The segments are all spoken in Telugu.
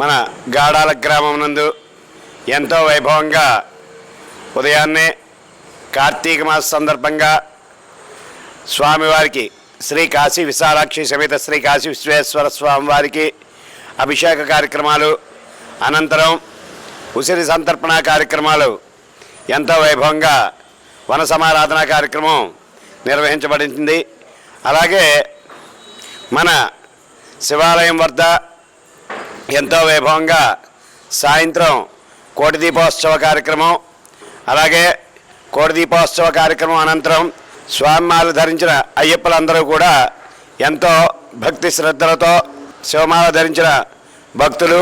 మన గాడాల గ్రామం నందు ఎంతో వైభవంగా ఉదయాన్నే కార్తీక మాస సందర్భంగా స్వామివారికి శ్రీ కాశీ విశాలాక్షి సమేత శ్రీ కాశీ విశ్వేశ్వర స్వామివారికి అభిషేక కార్యక్రమాలు అనంతరం ఉసిరి సంతర్పణ కార్యక్రమాలు ఎంతో వైభవంగా వన సమారాధన కార్యక్రమం నిర్వహించబడింది. అలాగే మన శివాలయం వద్ద ఎంతో వైభవంగా సాయంత్రం కోటి దీపోత్సవ కార్యక్రమం అలాగే కోటి దీపోత్సవ కార్యక్రమం అనంతరం స్వామిమాలు ధరించిన అయ్యప్పలందరూ కూడా ఎంతో భక్తి శ్రద్ధలతో శివమాల ధరించిన భక్తులు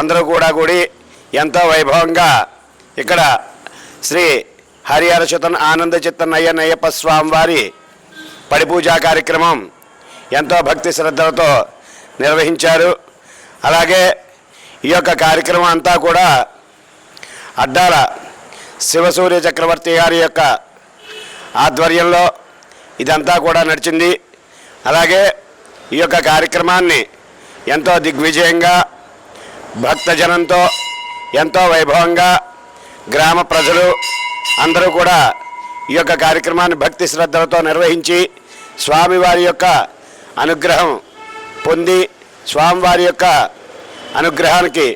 అందరూ కూడా కూడి ఎంతో వైభవంగా ఇక్కడ శ్రీ హరిహరచుతన్ ఆనంద చిత్తన్ అయ్యన్ అయ్యప్ప స్వామివారి పడిపూజా కార్యక్రమం ఎంతో భక్తి శ్రద్ధలతో నిర్వహించారు. అలాగే ఈ యొక్క కార్యక్రమం అంతా కూడా అడ్డాల శివసూర్య చక్రవర్తి గారి యొక్క ఆధ్వర్యంలో ఇదంతా కూడా నడిచింది. అలాగే ఈ యొక్క కార్యక్రమాన్ని ఎంతో దిగ్విజయంగా భక్తజనంతో ఎంతో వైభవంగా గ్రామ ప్రజలు అందరూ కూడా ఈ యొక్క కార్యక్రమాన్ని భక్తి శ్రద్ధలతో నిర్వహించి స్వామివారి యొక్క అనుగ్రహం పొంది స్వామివారి యొక్క అనుగ్రహానికి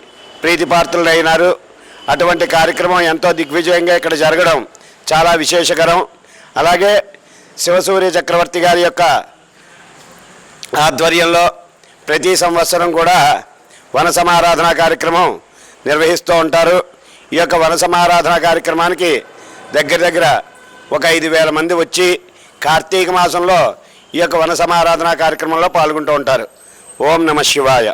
ప్రీతిపాత్రులైనారు. అటువంటి కార్యక్రమం ఎంతో దిగ్విజయంగా ఇక్కడ జరగడం చాలా విశేషకరం. అలాగే శివసూర్య చక్రవర్తి గారి యొక్క ఆధ్వర్యంలో ప్రతి సంవత్సరం కూడా వన సమారాధన కార్యక్రమం నిర్వహిస్తూ ఉంటారు. ఈ యొక్క వన సమారాధన కార్యక్రమానికి దగ్గర దగ్గర ఒక ఐదు వేల మంది వచ్చి కార్తీక మాసంలో ఈ యొక్క వన సమారాధన కార్యక్రమంలో పాల్గొంటూ ఉంటారు. ఓం నమ శివాయ.